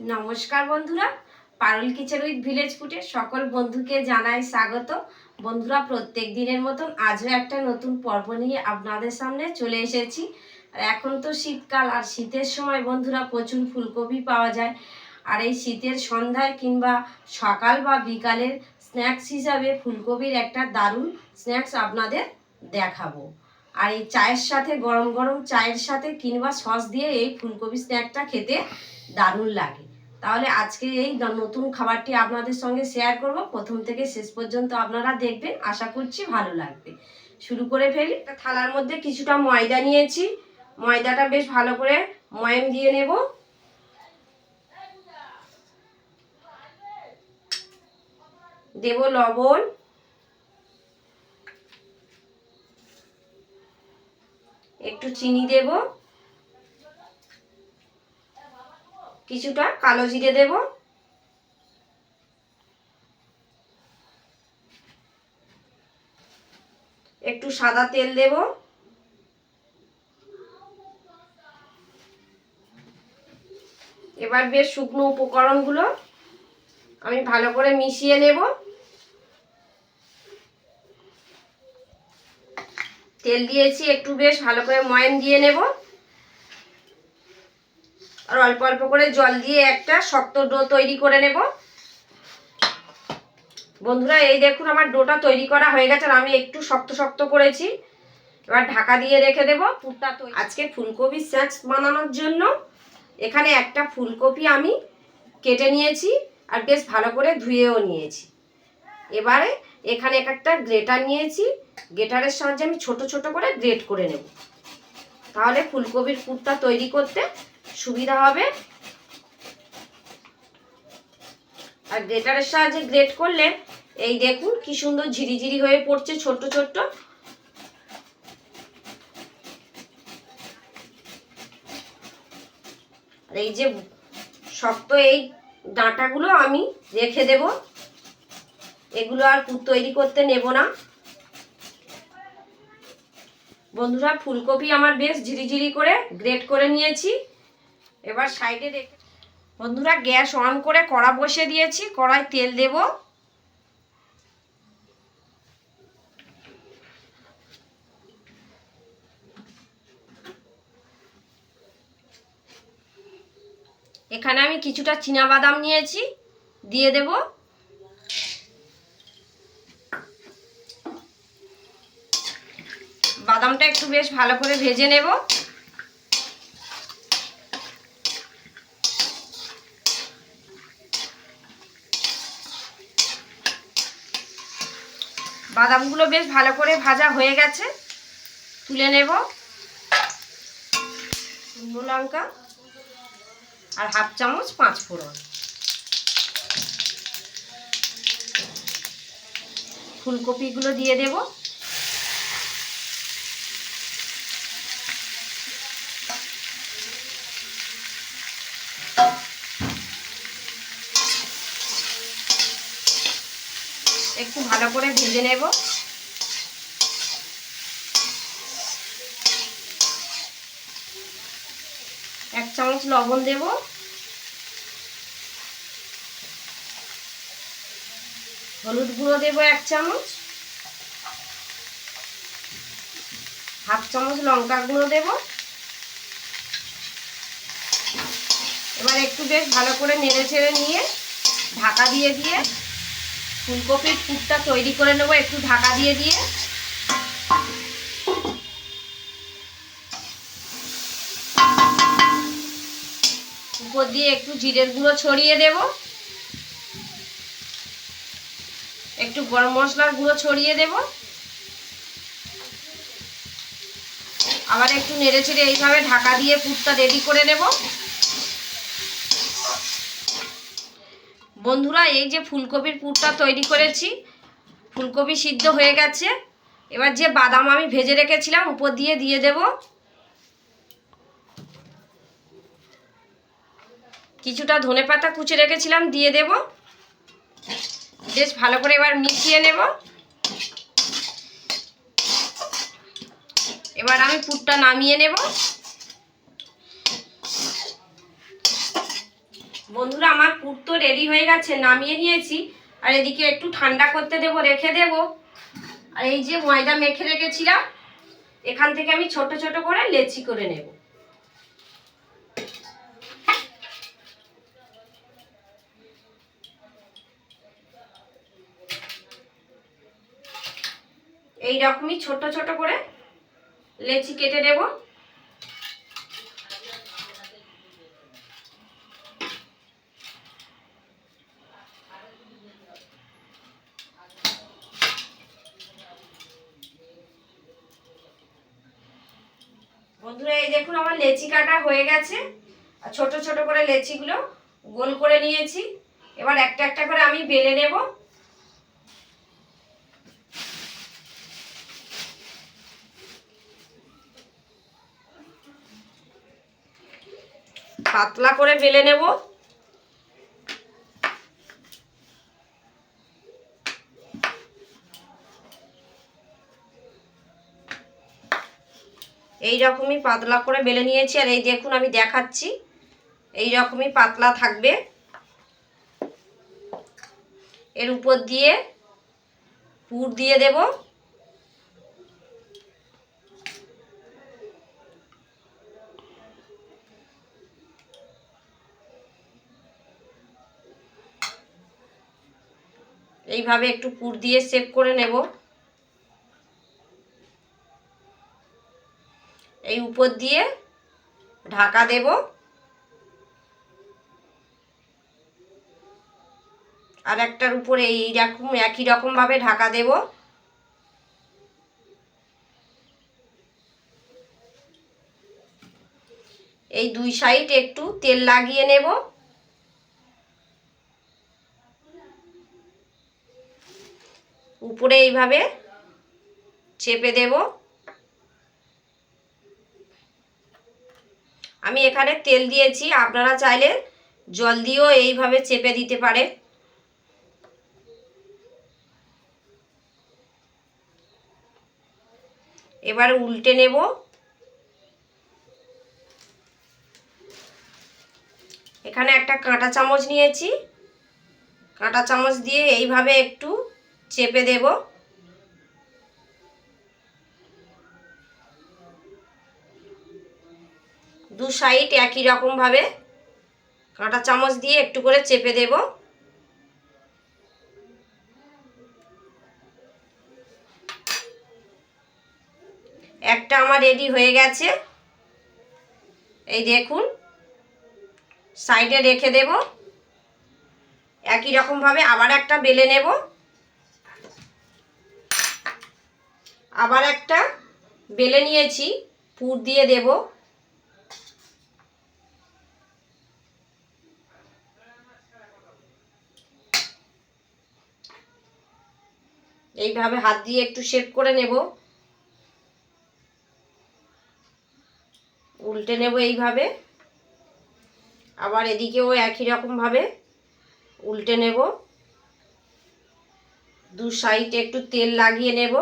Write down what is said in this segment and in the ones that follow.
নমস্কার বন্ধুরা, পারুল kitchen with village ফুটে সকল বন্ধুকে জানাই স্বাগত। বন্ধুরা, প্রত্যেক দিনের মতন আজও একটা নতুন পর্ব নিয়ে আপনাদের সামনে চলে এসেছি। আর এখন তো শীতকাল, আর শীতের সময় বন্ধুরা প্রচুর ফুলকপি পাওয়া যায়। আর এই শীতের সন্ধ্যায় কিংবা সকাল বা বিকালের স্ন্যাক্স হিসাবে ফুলকপির একটা দারুণ স্ন্যাক্স আপনাদের দেখাবো। আর এই চায়ের সাথে, গরম গরম চায়ের সাথে কিংবা সস দিয়ে এই ফুলকপি স্ন্যাকটা খেতে দারুণ লাগে। তাহলে আজকে এই নতুন খাবারটি আপনাদের সঙ্গে শেয়ার করব। প্রথম থেকে শেষ পর্যন্ত আপনারা দেখবেন। আশা করছি ভালো লাগবে। শুরু করে ফেলি। একটা থালার মধ্যে কিছুটা ময়দা নিয়েছি। ময়দাটা বেশ ভালো করে ময়াম দিয়ে নেব। দেব লবণ। একটু চিনি দেব। কিছুটা কালো জিরে দেব। একটু সাদা তেল দেব। এবার বেশ শুকনো উপকরণগুলো আমি ভালো করে মিশিয়ে নেব। তেল দিয়েছি, একটু বেশ ভালো করে ময়ান দিয়ে নেব। আর অল্প অল্প করে জল দিয়ে একটা শক্ত ডো তৈরি করে নেব। বন্ধুরা এই দেখুন আমার ডোটা তৈরি করা হয়ে গেছে আর আমি একটু শক্ত শক্ত করেছি। এবার ঢাকা দিয়ে রেখে দেব। পুরটা তৈরি। আজকে ফুলকপি স্ন্যাক্স বানানোর জন্য এখানে একটা ফুলকপি আমি কেটে নিয়েছি আর বেশ ভালো করে ধুয়েও নিয়েছি। এবারে এখানে এক একটা গ্রেটার নিয়েছি। গ্রেটারের সাহায্যে আমি ছোট ছোট করে গ্রেট করে নেব। তাহলে ফুলকপির পুরটা তৈরি করতে সুবিধা হবে। আর গ্রেটারের সাহায্যে গ্রেট করলে, এই দেখুন কি সুন্দর ঝিরিঝিরি হয়ে পড়ছে ছোট্ট ছোট্ট। আর এই যে শক্ত এই ডাঁটাগুলো আমি রেখে দেব। এগুলো আর তৈরি করতে নেব না। বন্ধুরা, ফুলকপি আমার বেশ ঝিরিঝিরি করে গ্রেট করে নিয়েছি। এবার সাইডে রেখে বন্ধুরা, গ্যাস অন করে কড়া বসিয়ে দিয়েছি, কড়ায় তেল দেব। এখানে আমি কিছুটা বাদাম নিয়েছি, দিয়ে দেব। বাদামটা একটু বেশ ভালো করে ভেজে নেব। বাদামগুলো বেশ ভালো করে ভাজা হয়ে গেছে। তুলে নেব। শুকনো লঙ্কা আর হাফ চামচ পাঁচ ফোড়ন। ফুলকপিগুলো দিয়ে দেব। একটু ভালো করে ভেজে নেব। এক চামচ লবণ দেব। হলুদ গুঁড়ো দেব এক চামচ। হাফ চামচ লঙ্কা গুঁড়ো দেব। এবার একটু বেশ ভালো করে নেড়ে ছেড়ে নিয়ে ঢাকা দিয়ে দিয়ে ফুলকপির পুরটা তৈরি করে নেব, একটু ঢাকা দিয়ে দিয়ে। উপর দিয়ে একটু জিরের গুঁড়ো ছড়িয়ে দেব। একটু গরম মশলার গুঁড়ো ছড়িয়ে দেব। আবার একটু নেড়ে ছেড়ে এইভাবে ঢাকা দিয়ে পুরটা রেডি করে নেব। বন্ধুরা, এই যে ফুলকপির পুরটা তৈরি করেছি, ফুলকপি সিদ্ধ হয়ে গেছে। এবার যে বাদাম আমি ভেজে রেখেছিলাম, উপর দিয়ে দিয়ে দেব। কিছুটা ধনে পাতা কুচে রেখেছিলাম, দিয়ে দেব। বেশ ভালো করে এবার মিশিয়ে নেব। এবার আমি পুরটা নামিয়ে নেব। বন্ধুরা, আমার পুর তো রেডি হয়ে গেছে, নামিয়ে নিয়েছি। আর এদিকে একটু ঠান্ডা করতে দেবো, রেখে দেব। আর এই যে ময়দা মেখে রেখেছিলাম, এখান থেকে আমি ছোট ছোট করে লেচি করে নেব। এই রকমই ছোট ছোট করে লেচি কেটে নেব বন্ধুরা, এই দেখুন আমার লেচি কাটা হয়ে গেছে। আর ছোট ছোট করে লেচিগুলো গোল করে নিয়েছি। এবার একটা একটা করে আমি বেলে নেব। পাতলা করে বেলে নেব। এই রকমই পাতলা করে বেলে নিয়েছি আর এই দেখুন আমি দেখাচ্ছি। এই রকমই পাতলা থাকবে। এর উপর দিয়ে পুর দিয়ে দেব। এইভাবে একটু পুর দিয়ে সেভ করে নেব। এই উপর দিয়ে ঢাকা দেব। আর একটার উপরে এই রকম, একই রকম ভাবে ঢাকা দেব। এই দুই সাইড একটু তেল লাগিয়ে নেব। উপরে এইভাবে চেপে দেব। আমি এখানে তেল দিয়েছি, আপনারা চাইলে জল দিয়েও এইভাবে চেপে দিতে পারে এবার উল্টে নেব। এখানে একটা কাঁটা চামচ নিয়েছি। কাঁটা চামচ দিয়ে এইভাবে একটু চেপে দেব। সাইড একই রকমভাবে কাঁটা চামচ দিয়ে একটু করে চেপে দেব। একটা আমার রেডি হয়ে গেছে। এই দেখুন, সাইডে রেখে দেব। একই রকমভাবে আবার একটা বেলে নেব। আবার একটা বেলে নিয়েছি, পুর দিয়ে দেব। এইভাবে হাত দিয়ে একটু শেপ করে নেব। উল্টে নেব এইভাবে। আবার এদিকেও একই রকমভাবে উল্টে নেব। দু সাইডে একটু তেল লাগিয়ে নেব।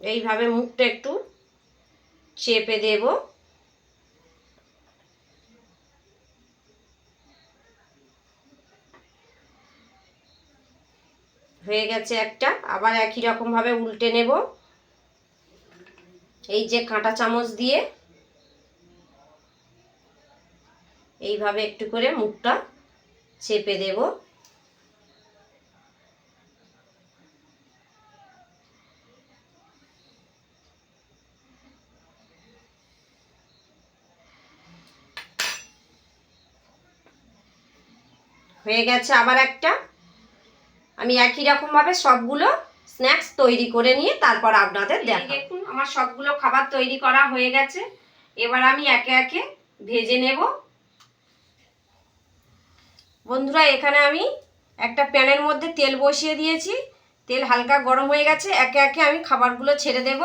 এইভাবে মুখটা একটু চেপে দেব। হয়ে গেছে একটা। আবার একই রকমভাবে উল্টে নেব। এই যে কাঁটা চামচ দিয়ে এইভাবে একটু করে মুখটা চেপে দেব। হয়ে গেছে আবার একটা। আমি একই রকমভাবে সবগুলো স্ন্যাক্স তৈরি করে নিয়ে তারপর আপনাদের দেখ দেখুন আমার সবগুলো খাবার তৈরি করা হয়ে গেছে। এবার আমি একে একে ভেজে নেব। বন্ধুরা এখানে আমি একটা প্যানের মধ্যে তেল বসিয়ে দিয়েছি। তেল হালকা গরম হয়ে গেছে। একে একে আমি খাবারগুলো ছেড়ে দেব।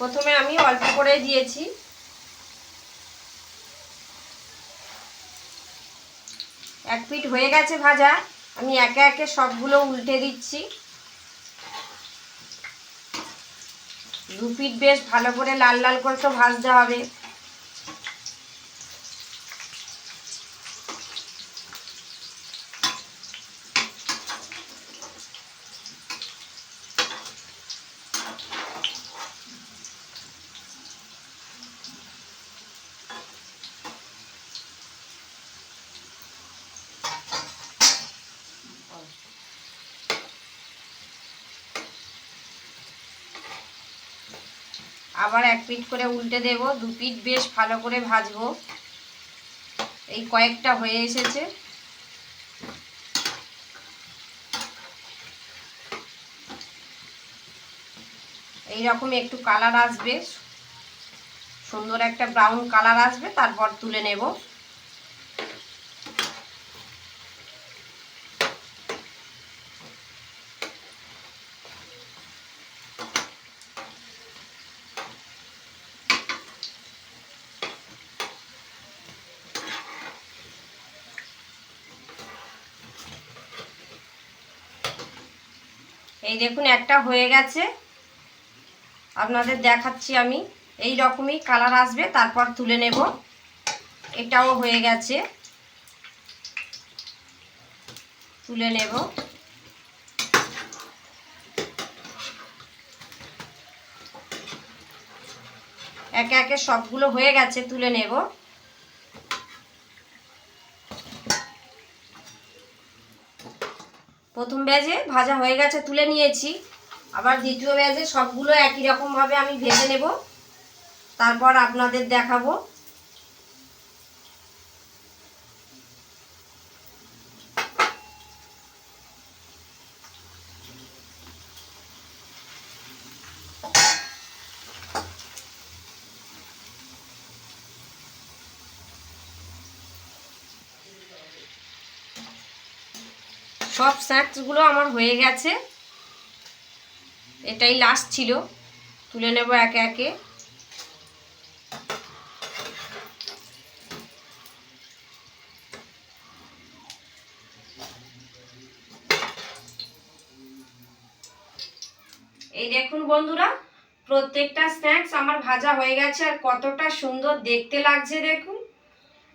প্রথমে আমি অল্প করে দিয়েছি। এক পিঠ হয়ে গেছে ভাজা। আমি একে একে সবগুলো উল্টে দিচ্ছি। দু পিঠ বেশ ভালো করে লাল লাল করে তো ভাজতে হবে। আবার এক পিঠ করে উল্টে দেব, দু পিঠ বেশ ভালো করে ভাজবো। এই কয়েকটা হয়ে এসেছে। এই রকম একটু কালার আসবে। সুন্দর একটা ব্রাউন কালার আসবে, তারপর তুলে নেব। দেখুন, একটা হয়ে গেছে। আপনাদের দেখাচ্ছি আমি। এই রকমই কালার আসবে, তারপর তুলে নেব। এটাও হয়ে গেছে। তুলে নেব। একে একে সবগুলো হয়ে গেছে, তুলে নেব। প্রথম ব্যাজে ভাজা হয়ে গেছে, তুলে নিয়েছি। আবার দ্বিতীয় ব্যাজে সবগুলো একই রকমভাবে আমি ভেজে নেব। তারপর আপনাদের দেখাবো। সব স্ন্যাক্সগুলো আমার হয়ে গেছে। এটাই লাস্ট ছিল। তুলে নেব একে একে। এই দেখুন বন্ধুরা, প্রত্যেকটা স্ন্যাক্স আমার ভাজা হয়ে গেছে আর কতটা সুন্দর দেখতে লাগছে দেখুন।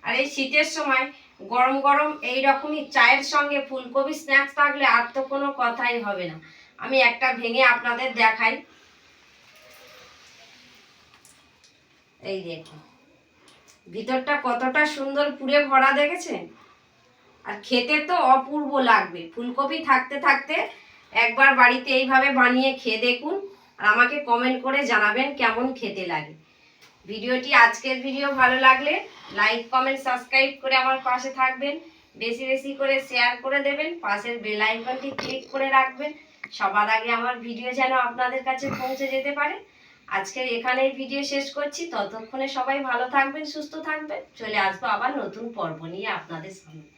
আর এই শীতের সময় গরম গরম এই রকমই চায়ের সঙ্গে ফুলকপি স্ন্যাক্স থাকলে আর তো কোনো কথাই হবে না। আমি একটা ভেঙে আপনাদের দেখাই। এই দেখুন। ভিতরটা কতটা সুন্দর পুরে ভরা দেখেছেন? আর খেতে তো অপূর্ব লাগবে। ফুলকপি থাকতে থাকতে একবার বাড়িতে এইভাবে বানিয়ে খেয়ে দেখুন। আর আমাকে কমেন্ট করে জানাবেন কেমন খেতে লাগে। ভিডিওটি আজকের ভিডিও ভালো লাগলে লাইক কমেন্ট সাবস্ক্রাইব করে আমার পাশে থাকবেন। বেশি বেশি করে শেয়ার করে দেবেন। পাশের বেল আইকনটি ক্লিক করে রাখবেন। সবার আগে আমার ভিডিও যেন আপনাদের কাছে পৌঁছে যেতে পারে। আজকের এখানেই ভিডিও শেষ করছি। ততক্ষণে সবাই ভালো থাকবেন, সুস্থ থাকবেন। চলে আসব আবার নতুন পর্ব নিয়ে আপনাদের সামনে।